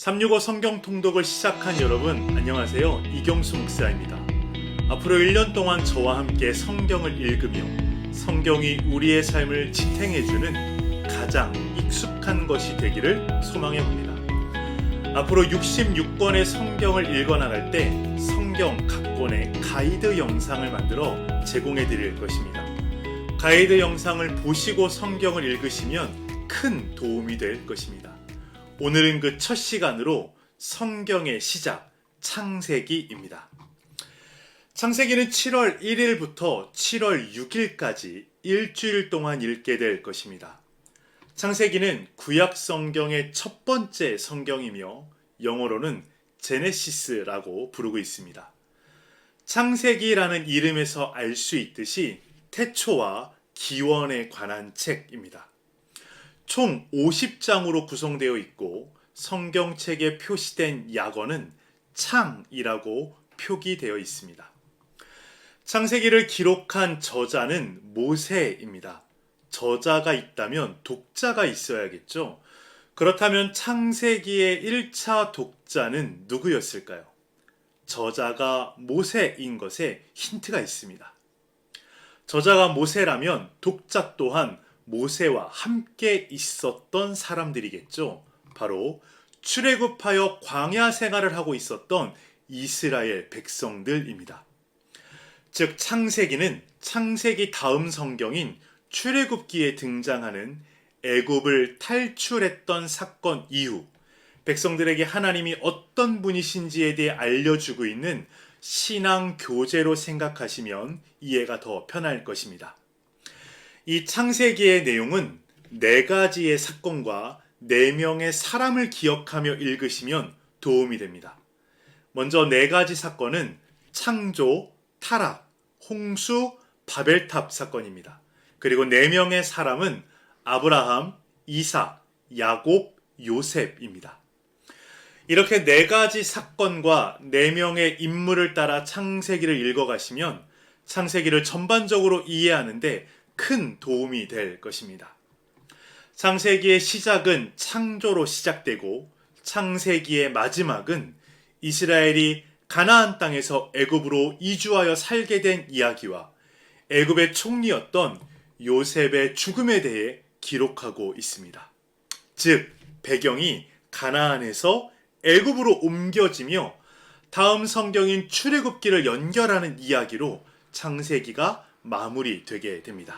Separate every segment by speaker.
Speaker 1: 365 성경 통독을 시작한 여러분 안녕하세요. 이경수 목사입니다. 앞으로 1년 동안 저와 함께 성경을 읽으며 성경이 우리의 삶을 지탱해주는 가장 익숙한 것이 되기를 소망해 봅니다. 앞으로 66권의 성경을 읽어 나갈 때 성경 각 권의 가이드 영상을 만들어 제공해 드릴 것입니다. 가이드 영상을 보시고 성경을 읽으시면 큰 도움이 될 것입니다. 오늘은 그 첫 시간으로 성경의 시작, 창세기입니다. 창세기는 7월 1일부터 7월 6일까지 일주일 동안 읽게 될 것입니다. 창세기는 구약 성경의 첫 번째 성경이며 영어로는 제네시스라고 부르고 있습니다. 창세기라는 이름에서 알 수 있듯이 태초와 기원에 관한 책입니다. 총 50장으로 구성되어 있고 성경책에 표시된 약어는 창이라고 표기되어 있습니다. 창세기를 기록한 저자는 모세입니다. 저자가 있다면 독자가 있어야겠죠. 그렇다면 창세기의 1차 독자는 누구였을까요? 저자가 모세인 것에 힌트가 있습니다. 저자가 모세라면 독자 또한 모세와 함께 있었던 사람들이겠죠. 바로 출애굽하여 광야 생활을 하고 있었던 이스라엘 백성들입니다. 즉 창세기는 창세기 다음 성경인 출애굽기에 등장하는 애굽을 탈출했던 사건 이후 백성들에게 하나님이 어떤 분이신지에 대해 알려주고 있는 신앙 교재로 생각하시면 이해가 더 편할 것입니다. 이 창세기의 내용은 네 가지의 사건과 네 명의 사람을 기억하며 읽으시면 도움이 됩니다. 먼저 네 가지 사건은 창조, 타락, 홍수, 바벨탑 사건입니다. 그리고 네 명의 사람은 아브라함, 이삭, 야곱, 요셉입니다. 이렇게 네 가지 사건과 네 명의 인물을 따라 창세기를 읽어가시면 창세기를 전반적으로 이해하는데 큰 도움이 될 것입니다. 창세기의 시작은 창조로 시작되고 창세기의 마지막은 이스라엘이 가나안 땅에서 애굽으로 이주하여 살게 된 이야기와 애굽의 총리였던 요셉의 죽음에 대해 기록하고 있습니다. 즉 배경이 가나안에서 애굽으로 옮겨지며 다음 성경인 출애굽기를 연결하는 이야기로 창세기가 마무리되게 됩니다.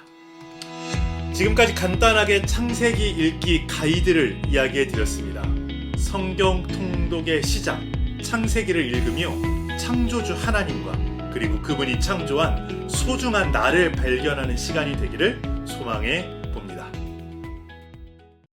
Speaker 1: 지금까지 간단하게 창세기 읽기 가이드를 이야기해 드렸습니다. 성경 통독의 시작, 창세기를 읽으며 창조주 하나님과 그리고 그분이 창조한 소중한 나를 발견하는 시간이 되기를 소망해